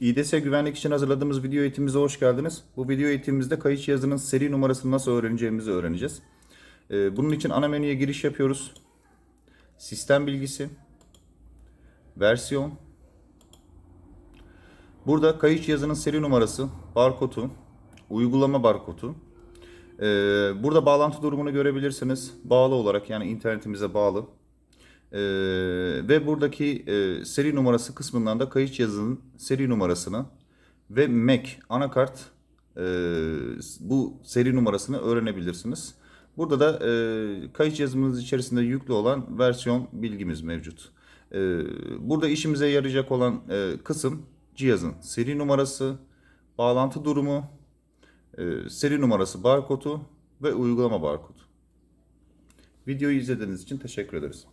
İDS güvenlik için hazırladığımız video eğitimimize hoş geldiniz. Bu video eğitimimizde kayıt cihazının seri numarasını nasıl öğreneceğimizi öğreneceğiz. Ee, Bunun için ana menüye giriş yapıyoruz. Sistem bilgisi, versiyon. Burada kayıt cihazının seri numarası, barkodu, uygulama barkodu. Ee, Burada bağlantı durumunu görebilirsiniz. Bağlı olarak yani internetimize bağlı. Ee, ve buradaki e, seri numarası kısmından da kayıt cihazının seri numarasını ve Mac anakart e, bu seri numarasını öğrenebilirsiniz. Burada da e, kayıt cihazımız içerisinde yüklü olan versiyon bilgimiz mevcut. E, burada işimize yarayacak olan e, kısım cihazın seri numarası, bağlantı durumu, e, seri numarası barkodu ve uygulama barkodu. Videoyu izlediğiniz için teşekkür ederiz.